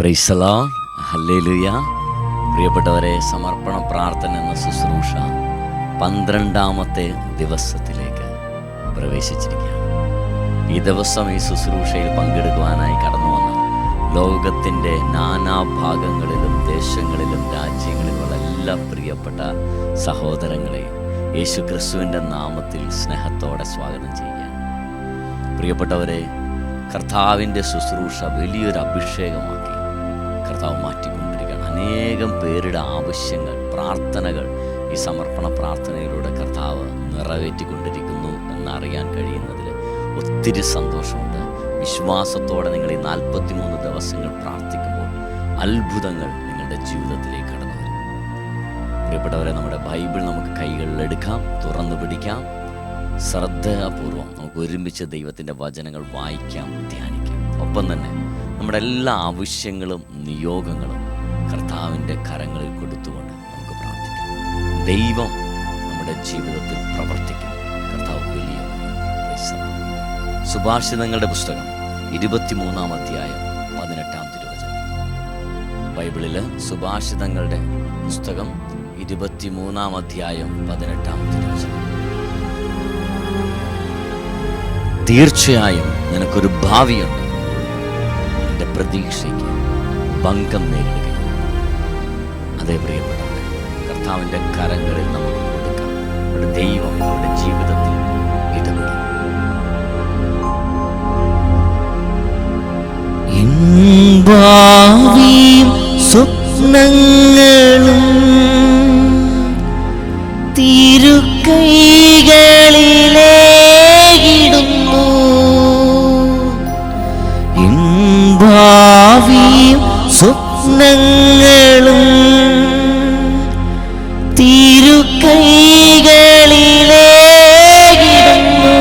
പ്രൈസലോ hallelujah പ്രിയപ്പെട്ടവരെ സമർപ്പണ പ്രാർത്ഥന എന്ന ശുശ്രൂഷ പന്ത്രണ്ടാമത്തെ ദിവസത്തിലേക്ക് പ്രവേശിച്ചിരിക്കുകയാണ്. ഈ ദിവസം ഈ ശുശ്രൂഷയിൽ പങ്കെടുക്കുവാനായി കടന്നു വന്ന ലോകത്തിന്റെ നാനാഭാഗങ്ങളിലും ദേശങ്ങളിലും രാജ്യങ്ങളിലുള്ള എല്ലാ പ്രിയപ്പെട്ട സഹോദരങ്ങളെയും യേശു ക്രിസ്തുവിന്റെ നാമത്തിൽ സ്നേഹത്തോടെ സ്വാഗതം ചെയ്യുകയാണ്. പ്രിയപ്പെട്ടവരെ കർത്താവിന്റെ ശുശ്രൂഷ വലിയൊരു അഭിഷേകമാക്കി കർത്താവ് മാറ്റിക്കൊണ്ടിരിക്കുകയാണ്. അനേകം പേരുടെ ആവശ്യങ്ങൾ പ്രാർത്ഥനകൾ ഈ സമർപ്പണ പ്രാർത്ഥനയിലൂടെ കർത്താവ് നിറവേറ്റിക്കൊണ്ടിരിക്കുന്നു എന്നറിയാൻ കഴിയുന്നതിൽ ഒത്തിരി സന്തോഷമുണ്ട്. വിശ്വാസത്തോടെ നിങ്ങൾ ഈ നാൽപ്പത്തി മൂന്ന് ദിവസങ്ങൾ പ്രാർത്ഥിക്കുമ്പോൾ അത്ഭുതങ്ങൾ നിങ്ങളുടെ ജീവിതത്തിലേക്ക് കടന്നു വരും. പ്രിയപ്പെട്ടവരെ നമ്മുടെ ബൈബിൾ നമുക്ക് കൈകളിലെടുക്കാം തുറന്നു പിടിക്കാം. ശ്രദ്ധാപൂർവം നമുക്ക് ഒരുമിച്ച് ദൈവത്തിന്റെ വചനങ്ങൾ വായിക്കാം ധ്യാനിക്കാം. ഒപ്പം തന്നെ നമ്മുടെ എല്ലാ ആവശ്യങ്ങളും നിയോഗങ്ങളും കർത്താവിന്റെ കരങ്ങളിൽ കൊടുത്തുകൊണ്ട് നമുക്ക് പ്രാർത്ഥിക്കാം. ദൈവം നമ്മുടെ ജീവിതത്തിൽ പ്രവർത്തിക്കും. കർത്താവ് വലിയ സുഭാഷിതങ്ങളുടെ പുസ്തകം ഇരുപത്തിമൂന്നാം അധ്യായം പതിനെട്ടാം തിരുവചനം. ബൈബിളിൽ സുഭാഷിതങ്ങളുടെ പുസ്തകം ഇരുപത്തിമൂന്നാം അധ്യായം പതിനെട്ടാം തിരുവചനം. തീർച്ചയായും നിനക്കൊരു ഭാവിയുണ്ട്. എന്റെ പ്രതീക്ഷയ്ക്ക് ഭംഗം നേരിടുകയും അതേ പ്രിയപ്പെട്ടവരെ കർത്താവിന്റെ കരങ്ങളിൽ നമുക്ക് കൊടുക്കാം നമ്മുടെ ദൈവം നമ്മുടെ ജീവിതത്തിൽ സ്വപ്നങ്ങളും തിരുക്കൈകളിലേകിടുന്നു തിരുക്കൈകളിലേകിടുന്നു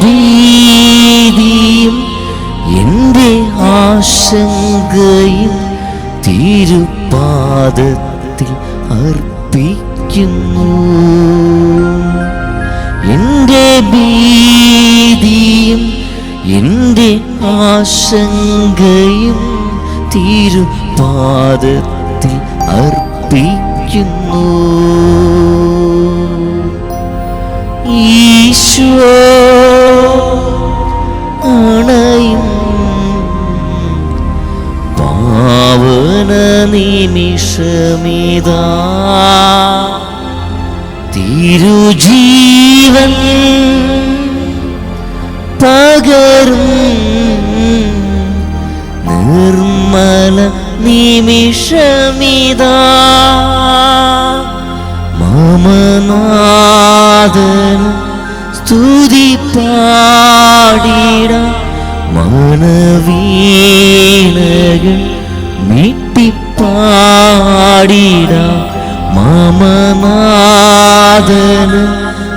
ഭീതിയും എന്റെ ആശങ്കയും തിരുപാദത്തിൽ അർപ്പിക്കുന്നു. എന്റെ ഭീതിയും എന്റെ ആശങ്കയും തിരുപാദത്തിൽ യേശുവേ പാടിട മനവീണകൾ നീട്ടിപ്പാടിട മമനാഥന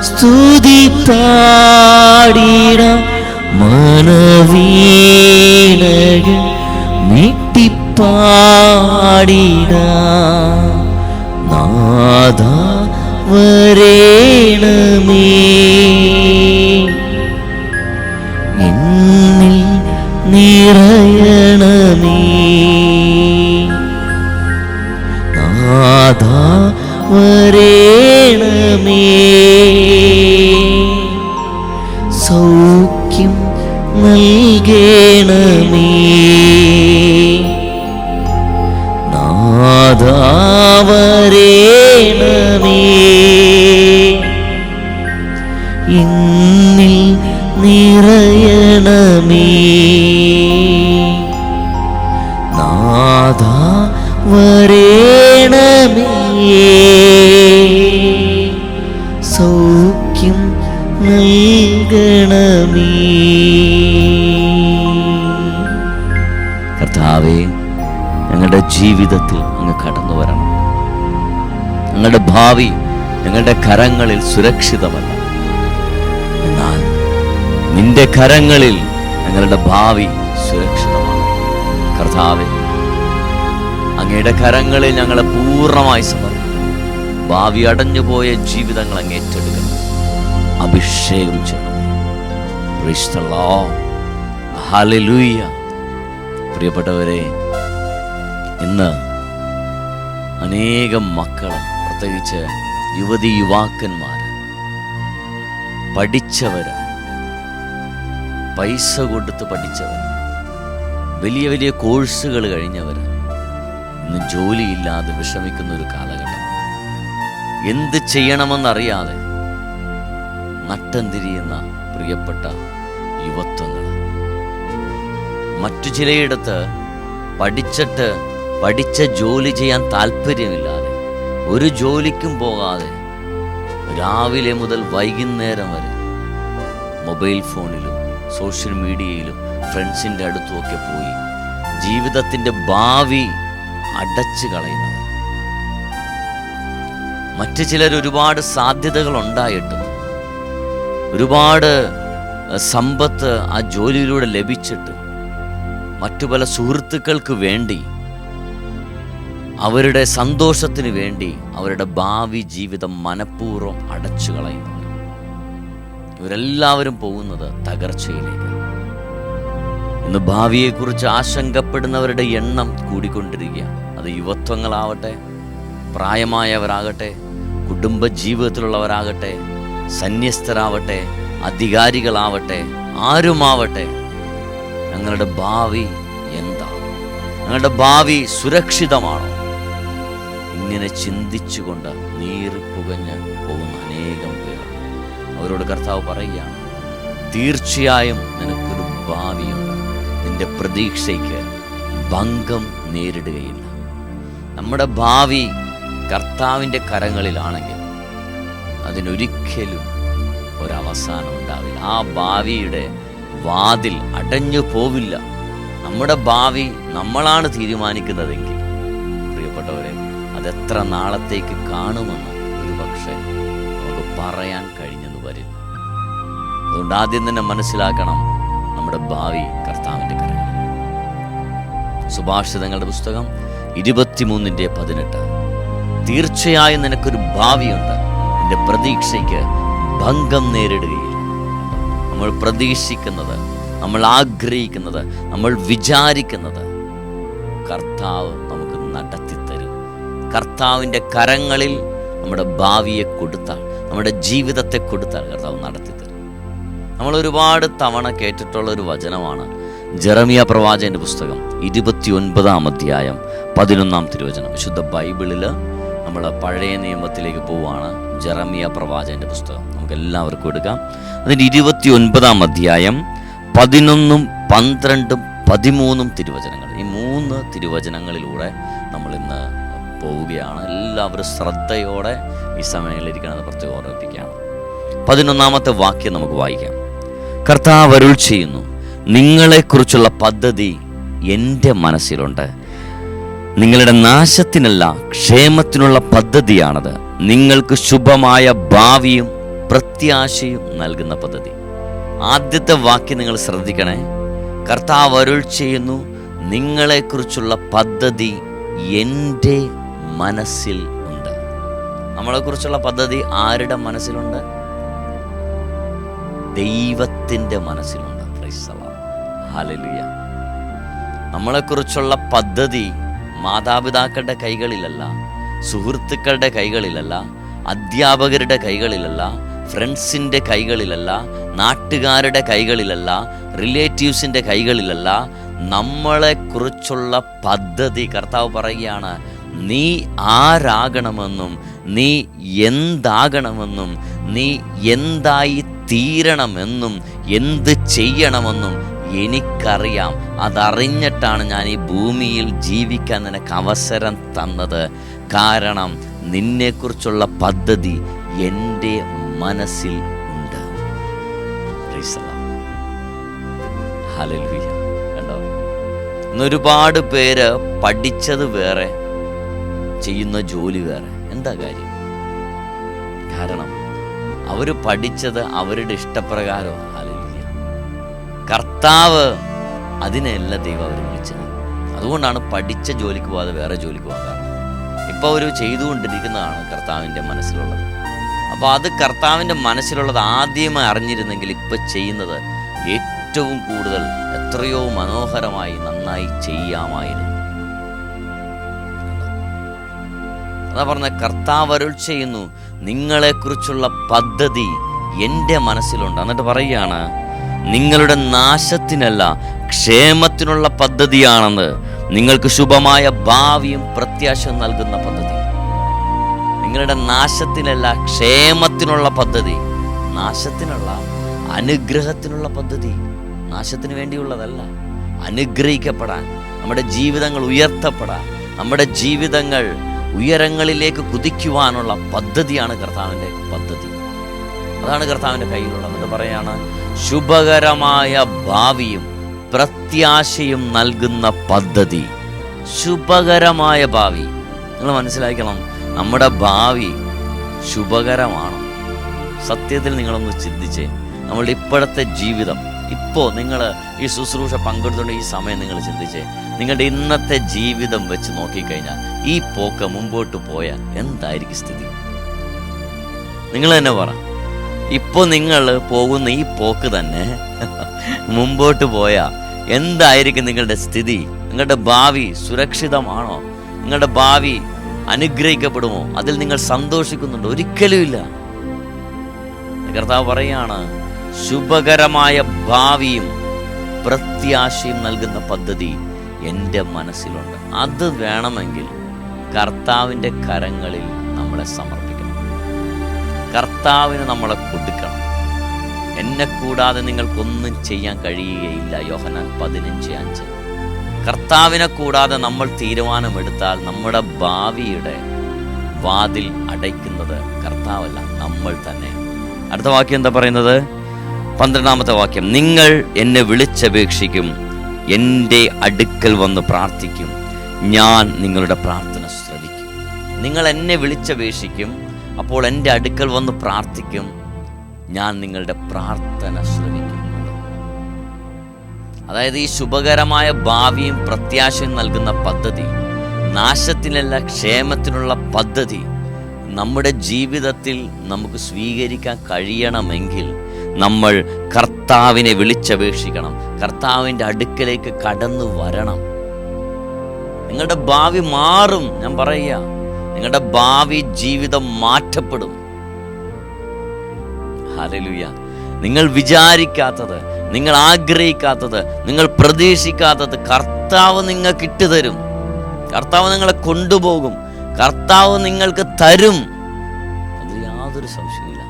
സ്തുതി പാടിട മനവീണകൾ നീട്ടിപ്പാടിട നാദ വരേണമേ. നിറയണമേ ഭാവി ഞങ്ങളുടെ കരങ്ങളിൽ സുരക്ഷിതമല്ല. എന്നാൽ നിന്റെ കരങ്ങളിൽ ഞങ്ങളുടെ ഭാവി സുരക്ഷിതമാണ്. കർത്താവെ അങ്ങയുടെ കരങ്ങളിൽ ഞങ്ങളെ പൂർണമായി സമർപ്പിക്കും ഭാവി അടഞ്ഞുപോയ ജീവിതങ്ങൾ അങ്ങ് ഏറ്റെടുക്കണം അഭിഷേകം ചെയ്യണം പ്രിയപ്പെട്ടവരെ ഇന്ന് അനേകം മക്കൾ പ്രത്യേകിച്ച് യുവതി യുവാക്കന്മാർ പഠിച്ചവര് പൈസ കൊടുത്ത് പഠിച്ചവർ വലിയ വലിയ കോഴ്സുകൾ കഴിഞ്ഞവർ ഇന്ന് ജോലിയില്ലാതെ വിഷമിക്കുന്ന ഒരു കാലഘട്ടം. എന്ത് ചെയ്യണമെന്നറിയാതെ നട്ടം തിരിയുന്ന പ്രിയപ്പെട്ട യുവത്വങ്ങൾ മറ്റു ചിലയിടത്ത് പഠിച്ചിട്ട് പഠിച്ച ജോലി ചെയ്യാൻ താല്പര്യമില്ലാതെ ഒരു ജോലിക്കും പോകാതെ രാവിലെ മുതൽ വൈകുന്നേരം വരെ മൊബൈൽ ഫോണിലും സോഷ്യൽ മീഡിയയിലും ഫ്രണ്ട്സിന്റെ അടുത്തുമൊക്കെ പോയി ജീവിതത്തിന്റെ ഭാവി അടച്ചു കളയുന്നവർ. മറ്റു ചിലർ ഒരുപാട് സാധ്യതകൾ ഉണ്ടായിട്ടും ഒരുപാട് സമ്പത്ത് ആ ജോലിയിലൂടെ ലഭിച്ചിട്ടും മറ്റു പല സുഹൃത്തുക്കൾക്ക് വേണ്ടി അവരുടെ സന്തോഷത്തിന് വേണ്ടി അവരുടെ ഭാവി ജീവിതം മനഃപൂർവം അടച്ചു കളയുന്നു. ഇവരെല്ലാവരും പോകുന്നത് തകർച്ചയിലേക്ക്. ഇന്ന് ഭാവിയെക്കുറിച്ച് ആശങ്കപ്പെടുന്നവരുടെ എണ്ണം കൂടിക്കൊണ്ടിരിക്കുകയാണ് അത് യുവത്വങ്ങളാവട്ടെ പ്രായമായവരാകട്ടെ കുടുംബ ജീവിതത്തിലുള്ളവരാകട്ടെ സന്യസ്തരാവട്ടെ അധികാരികളാവട്ടെ ആരുമാവട്ടെ ഞങ്ങളുടെ ഭാവി എന്താണ് ഞങ്ങളുടെ ഭാവി സുരക്ഷിതമാണോ? ഇങ്ങനെ ചിന്തിച്ചുകൊണ്ട് നീറിപ്പുകഞ്ഞ് പോകുന്ന അനേകം പേർ. അവരോട് കർത്താവ് പറയുകയാണ് തീർച്ചയായും നിനക്കൊരു ഭാവിയുണ്ട്. നിന്റെ പ്രതീക്ഷയ്ക്ക് ഭംഗം നേരിടുകയില്ല. നമ്മുടെ ഭാവി കർത്താവിന്റെ കരങ്ങളിലാണെങ്കിൽ അതിനൊരിക്കലും ഒരവസാനം ഉണ്ടാവില്ല. ആ ഭാവിയുടെ വാതിൽ അടഞ്ഞു പോവില്ല. നമ്മുടെ ഭാവി നമ്മളാണ് തീരുമാനിക്കുന്നതെങ്കിൽ പ്രിയപ്പെട്ടവരെ അതെത്ര നാളത്തേക്ക് കാണുമെന്ന് ഒരു പക്ഷേ നമുക്ക് പറയാൻ കഴിഞ്ഞെന്ന് വരില്ല അതുകൊണ്ട് ആദ്യം തന്നെ മനസ്സിലാക്കണം നമ്മുടെ ഭാവി കർത്താവിന്റെ കരങ്ങൾ. സുഭാഷിതങ്ങളുടെ പുസ്തകം ഇരുപത്തിമൂന്നിന്റെ പതിനെട്ട്. തീർച്ചയായും നിനക്കൊരു ഭാവിയുണ്ട്. നിന്റെ പ്രതീക്ഷയ്ക്ക് ഭംഗം നേരിടുകയില്ല നമ്മൾ പ്രതീക്ഷിക്കുന്നത് നമ്മൾ ആഗ്രഹിക്കുന്നത് നമ്മൾ വിചാരിക്കുന്നത് കർത്താവ് നമുക്ക് നടത്തിത്തരും കർത്താവിന്റെ കരങ്ങളിൽ നമ്മുടെ ഭാവിയെ കൊടുത്താൽ നമ്മുടെ ജീവിതത്തെ കൊടുത്താൽ കർത്താവ് നടത്തിത്തരും നമ്മൾ ഒരുപാട് തവണ കേട്ടിട്ടുള്ള ഒരു വചനമാണ് ജെറമിയ പ്രവാചകന്റെ പുസ്തകം ഇരുപത്തി ഒൻപതാം അധ്യായം പതിനൊന്നാം തിരുവചനം. വിശുദ്ധ ബൈബിളിൽ നമ്മൾ പഴയ നിയമത്തിലേക്ക് പോവുകയാണ് ജെറമിയ പ്രവാചകന്റെ പുസ്തകം. നമുക്ക് എല്ലാവർക്കും എടുക്കാം. അതിന്റെ ഇരുപത്തി ഒൻപതാം അധ്യായം പതിനൊന്നും പന്ത്രണ്ടും പതിമൂന്നും തിരുവചനങ്ങൾ. ഈ മൂന്ന് തിരുവചനങ്ങളിലൂടെ നമ്മൾ ഇന്ന് പോവുകയാണ്. എല്ലാവരും ശ്രദ്ധയോടെ ഈ സമയങ്ങളിൽ ഇരിക്കണമെന്ന് പ്രത്യേകം ഓർമ്മിപ്പിക്കുകയാണ്. പതിനൊന്നാമത്തെ വാക്യം നമുക്ക് വായിക്കാം. കർത്താവ് അരുൾ ചെയ്യുന്നു നിങ്ങളെക്കുറിച്ചുള്ള പദ്ധതി എന്റെ മനസ്സിലുണ്ട്. നിങ്ങളുടെ നാശത്തിനല്ല ക്ഷേമത്തിനുള്ള പദ്ധതിയാണത്. നിങ്ങൾക്ക് ശുഭമായ ഭാവിയും പ്രത്യാശയും നൽകുന്ന പദ്ധതി. ആദ്യത്തെ വാക്യം നിങ്ങൾ ശ്രദ്ധിക്കണേ. കർത്താവ് അരുൾ ചെയ്യുന്നു നിങ്ങളെക്കുറിച്ചുള്ള പദ്ധതി എന്റെ മനസ്സിൽ ഉണ്ട്. നമ്മളെക്കുറിച്ചുള്ള പദ്ധതി ആരുടെ മനസ്സിലുണ്ട്? ദൈവത്തിന്റെ മനസ്സിലുണ്ട്. The നമ്മളെക്കുറിച്ചുള്ള പദ്ധതി മാതാപിതാക്കളുടെ കൈകളിലല്ല സുഹൃത്തുക്കളുടെ കൈകളിലല്ല അധ്യാപകരുടെ കൈകളിലല്ല ഫ്രണ്ട്സിന്റെ കൈകളിലല്ല നാട്ടുകാരുടെ കൈകളിലല്ല റിലേറ്റീവ്സിന്റെ കൈകളിലല്ല നമ്മളെക്കുറിച്ചുള്ള പദ്ധതി കർത്താവ് പറയുകയാണ് നീ ആരാകണമെന്നും നീ എന്താകണമെന്നും നീ എന്തായി തീരണമെന്നും എന്ത് ചെയ്യണമെന്നും എനിക്കറിയാം. അതറിഞ്ഞിട്ടാണ് ഞാൻ ഈ ഭൂമിയിൽ ജീവിക്കാൻ നിനക്ക് അവസരം തന്നത്. കാരണം നിന്നെക്കുറിച്ചുള്ള പദ്ധതി എന്റെ മനസ്സിൽ ഉണ്ട്. ഒരുപാട് പേര് പഠിച്ചത് വേറെ ചെയ്യുന്ന ജോലി വേറെ. എന്താ കാര്യം? കാരണം അവർ പഠിച്ചത് അവരുടെ ഇഷ്ടപ്രകാരം. ആലോചിക്കുക കർത്താവ് അതിനെയല്ല ദൈവം അവർ വിളിച്ചത്. അതുകൊണ്ടാണ് പഠിച്ച ജോലിക്ക് പോകാതെ വേറെ ജോലിക്ക് പോകാൻ ഇപ്പോൾ അവർ ചെയ്തുകൊണ്ടിരിക്കുന്നതാണ് കർത്താവിന്റെ മനസ്സിലുള്ളത്. അപ്പോൾ അത് കർത്താവിന്റെ മനസ്സിലുള്ളത് ആദ്യമായി അറിഞ്ഞിരുന്നെങ്കിൽ ഇപ്പം ചെയ്യുന്നത് ഏറ്റവും കൂടുതൽ എത്രയോ മനോഹരമായി നന്നായി ചെയ്യാമായിരുന്നു. അതാ പറഞ്ഞ കർത്താവ് അരുൾ ചെയ്യുന്നു. നിങ്ങളെക്കുറിച്ചുള്ള പദ്ധതി എന്റെ മനസ്സിലുണ്ട്. എന്നിട്ട് പറയുകയാണ് നിങ്ങളുടെ നാശത്തിനല്ല ക്ഷേമത്തിനുള്ള പദ്ധതിയാണെന്ന്. നിങ്ങൾക്ക് ശുഭമായ ഭാവിയും പ്രത്യാശയും നൽകുന്ന പദ്ധതി. നിങ്ങളുടെ നാശത്തിനല്ല ക്ഷേമത്തിനുള്ള പദ്ധതി. നാശത്തിനുള്ള അനുഗ്രഹത്തിനുള്ള പദ്ധതി. നാശത്തിന് വേണ്ടിയുള്ളതല്ല അനുഗ്രഹിക്കപ്പെടാൻ. നമ്മുടെ ജീവിതങ്ങൾ ഉയർത്തപ്പെടാൻ. നമ്മുടെ ജീവിതങ്ങൾ ഉയരങ്ങളിലേക്ക് കുതിക്കുവാനുള്ള പദ്ധതിയാണ് കർത്താവിന്റെ പദ്ധതി. അതാണ് കർത്താവിന്റെ കയ്യിലുള്ളത്. എന്നിട്ട് പറയാണ് ശുഭകരമായ ഭാവിയും പ്രത്യാശയും നൽകുന്ന പദ്ധതി. ശുഭകരമായ ഭാവി. നിങ്ങൾ മനസ്സിലാക്കണം നമ്മുടെ ഭാവി ശുഭകരമാണ്. സത്യത്തിൽ നിങ്ങളൊന്ന് ചിന്തിച്ച് നമ്മളുടെ ഇപ്പോഴത്തെ ജീവിതം ഇപ്പോൾ നിങ്ങൾ ഈ ശുശ്രൂഷ പങ്കെടുത്തുകൊണ്ട് ഈ സമയം നിങ്ങൾ ചിന്തിച്ചേ. നിങ്ങളുടെ ഇന്നത്തെ ജീവിതം വെച്ച് നോക്കിക്കഴിഞ്ഞാൽ ഈ പോക്ക് മുമ്പോട്ട് പോയാൽ എന്തായിരിക്കും സ്ഥിതി? നിങ്ങൾ തന്നെ പറ. ഇപ്പോൾ നിങ്ങൾ പോകുന്ന ഈ പോക്ക് തന്നെ മുമ്പോട്ട് പോയാൽ എന്തായിരിക്കും നിങ്ങളുടെ സ്ഥിതി? നിങ്ങളുടെ ഭാവി സുരക്ഷിതമാണോ? നിങ്ങളുടെ ഭാവി അനുഗ്രഹിക്കപ്പെടുമോ? അതിൽ നിങ്ങൾ സന്തോഷിക്കുന്നുണ്ടോ? ഒരിക്കലും ഇല്ല. കർത്താവ് പറയാണ് ശുഭകരമായ ഭാവിയും പ്രത്യാശയും നൽകുന്ന പദ്ധതി എന്റെ മനസ്സിലുണ്ട്. അത് വേണമെങ്കിൽ കർത്താവിന്റെ കരങ്ങളിൽ നമ്മളെ സമർപ്പിക്കണം. കർത്താവിന് നമ്മളെ കൊടുക്കണം. എന്നെ കൂടാതെ നിങ്ങൾക്കൊന്നും ചെയ്യാൻ കഴിയുകയില്ല യോഹനാൻ പതിനഞ്ച് അഞ്ച്. കർത്താവിനെ കൂടാതെ നമ്മൾ തീരുമാനമെടുത്താൽ നമ്മുടെ ഭാവിയുടെ വാതിൽ അടയ്ക്കുന്നത് കർത്താവല്ല നമ്മൾ തന്നെ. അടുത്ത വാക്യം എന്താ പറയുന്നത്? പന്ത്രണ്ടാമത്തെ വാക്യം നിങ്ങൾ എന്നെ വിളിച്ചപേക്ഷിക്കും എന്റെ അടുക്കൽ വന്ന് പ്രാർത്ഥിക്കും ഞാൻ നിങ്ങളുടെ പ്രാർത്ഥന ശ്രവിക്കും. നിങ്ങൾ എന്നെ വിളിച്ചപേക്ഷിക്കും അപ്പോൾ എന്റെ അടുക്കൽ വന്ന് പ്രാർത്ഥിക്കും ഞാൻ നിങ്ങളുടെ പ്രാർത്ഥന ശ്രവിക്കും. അതായത് ഈ ശുഭകരമായ ഭാവിയും പ്രത്യാശയും നൽകുന്ന പദ്ധതി നാശത്തിനല്ല ക്ഷേമത്തിനുള്ള പദ്ധതി നമ്മുടെ ജീവിതത്തിൽ നമുക്ക് സ്വീകരിക്കാൻ കഴിയണമെങ്കിൽ നമ്മൾ കർത്താവിനെ വിളിച്ചപേക്ഷിക്കണം. കർത്താവിന്റെ അടുക്കലേക്ക് കടന്നു വരണം. നിങ്ങളുടെ ഭാവി മാറും ഞാൻ പറയുക. നിങ്ങളുടെ ഭാവി ജീവിതം മാറ്റപ്പെടും. ഹലലുയ നിങ്ങൾ വിചാരിക്കാത്തത് നിങ്ങൾ ആഗ്രഹിക്കാത്തത് നിങ്ങൾ പ്രതീക്ഷിക്കാത്തത് കർത്താവ് നിങ്ങൾക്ക് ഇട്ടുതരും കർത്താവ് നിങ്ങളെ കൊണ്ടുപോകും. കർത്താവ് നിങ്ങൾക്ക് തരും. അതിൽ യാതൊരു സംശയമില്ല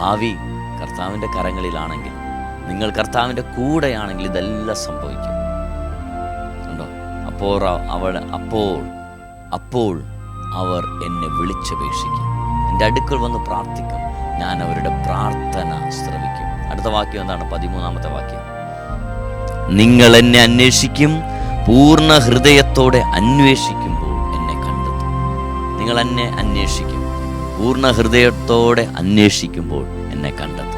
ഭാവി കർത്താവിന്റെ കരങ്ങളിലാണെങ്കിൽ നിങ്ങൾ കർത്താവിന്റെ കൂടെയാണെങ്കിൽ ഇതെല്ലാം സംഭവിക്കും. ഉണ്ടോ അപ്പോൾ അവൾ അപ്പോൾ അപ്പോൾ അവർ എന്നെ വിളിച്ചപേക്ഷിക്കും. എന്റെ അടുക്കൽ വന്ന് പ്രാർത്ഥിക്കും. ഞാൻ അവരുടെ പ്രാർത്ഥന ശ്രവിക്കും. അടുത്ത വാക്യം എന്താണ്? പതിമൂന്നാമത്തെ വാക്യം. നിങ്ങൾ എന്നെ അന്വേഷിക്കും പൂർണ ഹൃദയത്തോടെ അന്വേഷിക്കുമ്പോൾ എന്നെ കണ്ടെത്തും. നിങ്ങൾ എന്നെ അന്വേഷിക്കും. പൂർണ ഹൃദയത്തോടെ അന്വേഷിക്കുമ്പോൾ എന്നെ കണ്ടെത്തും.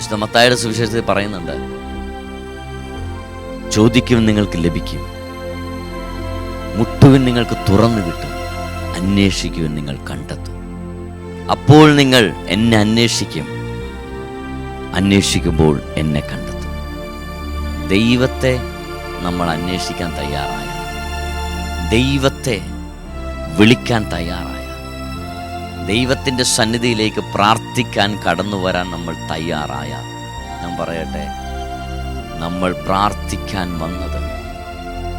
വിശുദ്ധ മത്തായുടെ സുവിശേഷത്തിൽ പറയുന്നുണ്ട് ചോദിക്കും നിങ്ങൾക്ക് ലഭിക്കും മുട്ടുവിൻ നിങ്ങൾക്ക് തുറന്നു കിട്ടും അന്വേഷിക്കുവിൻ നിങ്ങൾ കണ്ടെത്തും. അപ്പോൾ നിങ്ങൾ എന്നെ അന്വേഷിക്കും അന്വേഷിക്കുമ്പോൾ എന്നെ കണ്ടെത്തും. ദൈവത്തെ നമ്മൾ അന്വേഷിക്കാൻ തയ്യാറായ ദൈവത്തെ വിളിക്കാൻ തയ്യാറായ ദൈവത്തിന്റെ സന്നിധിയിലേക്ക് പ്രാർത്ഥിക്കാൻ കടന്നു വരാൻ നമ്മൾ തയ്യാറായ ഞാൻ പറയട്ടെ നമ്മൾ പ്രാർത്ഥിക്കാൻ വന്നത്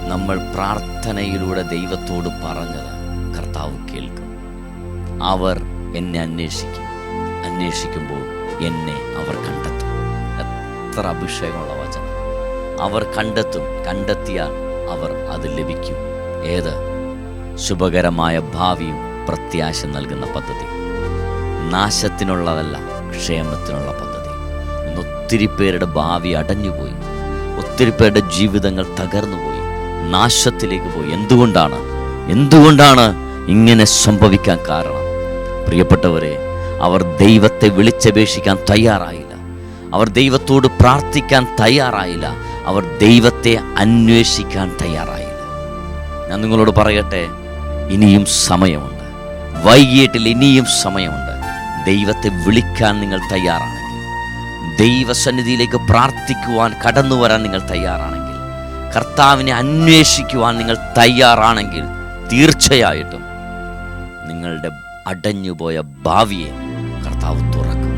നമ്മൾ പ്രാർത്ഥനയിലൂടെ ദൈവത്തോട് പറഞ്ഞത് കർത്താവ് കേൾക്കും. അവർ എന്നെ അന്വേഷിക്കും. അന്വേഷിക്കുമ്പോൾ എന്നെ അവർ കണ്ടെത്തും. എത്ര അഭിഷേകമുള്ള വചനം. അവർ കണ്ടെത്തും കണ്ടെത്തിയാൽ അവർ അത് ലഭിക്കും. ഏത്? ശുഭകരമായ ഭാവിയും പ്രത്യാശ നൽകുന്ന പദ്ധതി. നാശത്തിനുള്ളതല്ല ക്ഷേമത്തിനുള്ള പദ്ധതി. ഒത്തിരി പേരുടെ ഭാവി അടഞ്ഞുപോയി. ഒത്തിരി പേരുടെ ജീവിതങ്ങൾ തകർന്നുപോയി. നാശത്തിലേക്ക് പോയി. എന്തുകൊണ്ടാണ്? എന്തുകൊണ്ടാണ് ഇങ്ങനെ സംഭവിക്കാൻ കാരണം? പ്രിയപ്പെട്ടവരെ അവർ ദൈവത്തെ വിളിച്ചപേക്ഷിക്കാൻ തയ്യാറായില്ല. അവർ ദൈവത്തോട് പ്രാർത്ഥിക്കാൻ തയ്യാറായില്ല. അവർ ദൈവത്തെ അന്വേഷിക്കാൻ തയ്യാറായില്ല. ഞാൻ നിങ്ങളോട് പറയട്ടെ ഇനിയും സമയമുണ്ട്. വൈകിട്ടിൽ ഇനിയും സമയമുണ്ട്. ദൈവത്തെ വിളിക്കാൻ നിങ്ങൾ തയ്യാറാണെങ്കിൽ ദൈവസന്നിധിയിലേക്ക് പ്രാർത്ഥിക്കുവാൻ കടന്നു വരാൻ നിങ്ങൾ തയ്യാറാണെങ്കിൽ കർത്താവിനെ അന്വേഷിക്കുവാൻ നിങ്ങൾ തയ്യാറാണെങ്കിൽ തീർച്ചയായിട്ടും നിങ്ങളുടെ അടഞ്ഞുപോയ ഭാവിയെ കർത്താവ് തുറക്കും.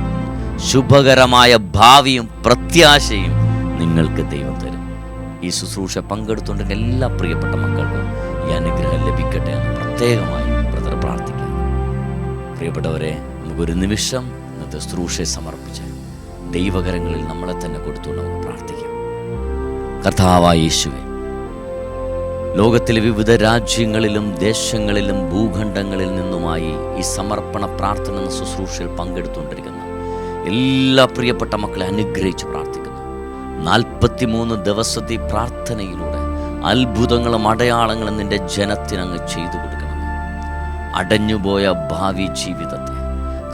ശുഭകരമായ ഭാവിയും പ്രത്യാശയും നിങ്ങൾക്ക് ദൈവം തരും. ഈ ശുശ്രൂഷ പങ്കെടുത്തുകൊണ്ടിരുന്ന എല്ലാ പ്രിയപ്പെട്ട മക്കൾക്കും ഈ അനുഗ്രഹം ലഭിക്കട്ടെ എന്ന് പ്രത്യേകമായി പ്രിയപ്പെട്ടവരെ നമുക്കൊരു നിമിഷം ഇന്നത്തെ ശുശ്രൂഷയെ സമർപ്പിച്ച് ദൈവകരങ്ങളിൽ നമ്മളെ തന്നെ കൊടുത്തുകൊണ്ട് നമുക്ക് പ്രാർത്ഥിക്കാം. കർത്താവായ യേശുവെ ലോകത്തിലെ വിവിധ രാജ്യങ്ങളിലും ദേശങ്ങളിലും ഭൂഖണ്ഡങ്ങളിൽ നിന്നുമായി ഈ സമർപ്പണ പ്രാർത്ഥന ശുശ്രൂഷയിൽ പങ്കെടുത്തുകൊണ്ടിരിക്കുന്ന എല്ലാ പ്രിയപ്പെട്ട മക്കളെ അനുഗ്രഹിച്ച് പ്രാർത്ഥിക്കുന്നു. നാൽപ്പത്തിമൂന്ന് ദിവസത്തെ പ്രാർത്ഥനയിലൂടെ അത്ഭുതങ്ങളും അടയാളങ്ങളും നിന്റെ ജനത്തിനങ്ങ് ചെയ്തു കൊടുക്കണം അടഞ്ഞുപോയ ഭാവി ജീവിതത്തെ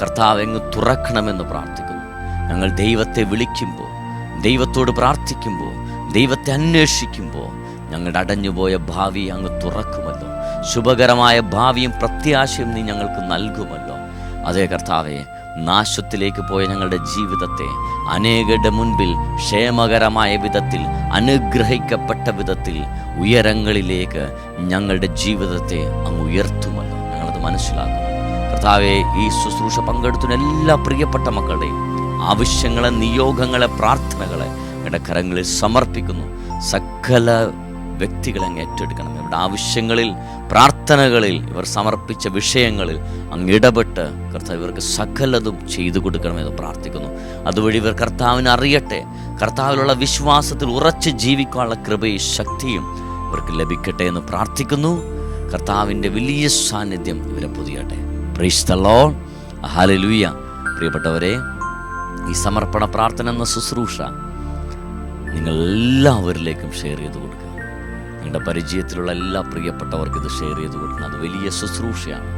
കർത്താവ് എങ്ങ് തുറക്കണമെന്ന് പ്രാർത്ഥിക്കുന്നു. ഞങ്ങൾ ദൈവത്തെ വിളിക്കുമ്പോൾ ദൈവത്തോട് പ്രാർത്ഥിക്കുമ്പോൾ ദൈവത്തെ അന്വേഷിക്കുമ്പോൾ ഞങ്ങളുടെ അടഞ്ഞുപോയ ഭാവി അങ്ങ് തുറക്കുമല്ലോ. ശുഭകരമായ ഭാവിയും പ്രത്യാശയും നീ ഞങ്ങൾക്ക് നൽകുമല്ലോ. അതേ കർത്താവെ നാശത്തിലേക്ക് പോയ ഞങ്ങളുടെ ജീവിതത്തെ അനേകരുടെ മുൻപിൽ ക്ഷേമകരമായ വിധത്തിൽ അനുഗ്രഹിക്കപ്പെട്ട വിധത്തിൽ ഉയരങ്ങളിലേക്ക് ഞങ്ങളുടെ ജീവിതത്തെ അങ്ങ് ഉയർത്തുമല്ലോ. ഞങ്ങളത് മനസ്സിലാക്കുന്നു. കർത്താവെ ഈ ശുശ്രൂഷ പങ്കെടുത്തുന്ന എല്ലാ പ്രിയപ്പെട്ട മക്കളുടെയും ആവശ്യങ്ങളെ നിയോഗങ്ങളെ പ്രാർത്ഥനകളെ ഇവിടെ കരങ്ങളിൽ സമർപ്പിക്കുന്നു. സകല വ്യക്തികളെ അങ്ങ് ഏറ്റെടുക്കണം. ഇവരുടെ ആവശ്യങ്ങളിൽ പ്രാർത്ഥനകളിൽ ഇവർ സമർപ്പിച്ച വിഷയങ്ങളിൽ അങ്ങ് ഇടപെട്ട് കർത്താവ് ഇവർക്ക് സകലതും ചെയ്തു കൊടുക്കണമെന്ന് പ്രാർത്ഥിക്കുന്നു. അതുവഴി ഇവർ കർത്താവിനെ അറിയട്ടെ. കർത്താവിലുള്ള വിശ്വാസത്തിൽ ഉറച്ച് ജീവിക്കാനുള്ള കൃപയും ശക്തിയും ഇവർക്ക് ലഭിക്കട്ടെ എന്ന് പ്രാർത്ഥിക്കുന്നു. കർത്താവിന്റെ വലിയ സാന്നിധ്യം ഇവരെ പൊതിയട്ടെ. പ്രീസ്തല്ലോ ഹാലലൂയ പ്രിയപ്പെട്ടവരെ ഈ സമർപ്പണ പ്രാർത്ഥന എന്ന ശുശ്രൂഷ നിങ്ങൾ എല്ലാവരിലേക്കും ഷെയർ ചെയ്ത് കൊടുക്കുക. നിങ്ങളുടെ പരിചയത്തിലുള്ള എല്ലാ പ്രിയപ്പെട്ടവർക്കും ഇത് ഷെയർ ചെയ്ത് കൊടുക്കണം. അത് വലിയ ശുശ്രൂഷയാണ്.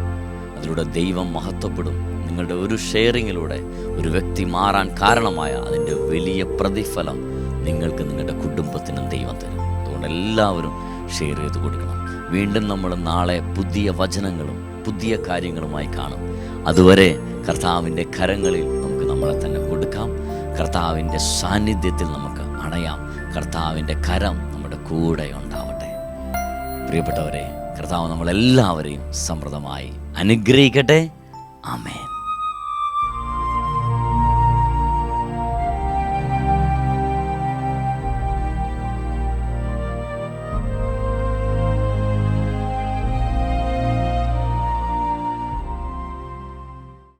അതിലൂടെ ദൈവം മഹത്വപ്പെടും. നിങ്ങളുടെ ഒരു ഷെയറിങ്ങിലൂടെ ഒരു വ്യക്തി മാറാൻ കാരണമായ അതിന്റെ വലിയ പ്രതിഫലം നിങ്ങൾക്ക് നിങ്ങളുടെ കുടുംബത്തിനും ദൈവം തരും. അതുകൊണ്ട് എല്ലാവരും ഷെയർ ചെയ്ത് കൊടുക്കണം. വീണ്ടും നമ്മൾ നാളെ പുതിയ വചനങ്ങളും പുതിയ കാര്യങ്ങളുമായി കാണും. അതുവരെ കർത്താവിന്റെ കരങ്ങളിൽ നമുക്ക് നമ്മളെ തന്നെ കൊടുക്കാം. കർത്താവിന്റെ സാന്നിധ്യത്തിൽ നമുക്ക് അണയാം. കർത്താവിന്റെ കരം നമ്മുടെ കൂടെ ഉണ്ടാവട്ടെ. പ്രിയപ്പെട്ടവരെ കർത്താവ് നമ്മളെല്ലാവരെയും സമൃദ്ധമായി അനുഗ്രഹിക്കട്ടെ. ആമേൻ.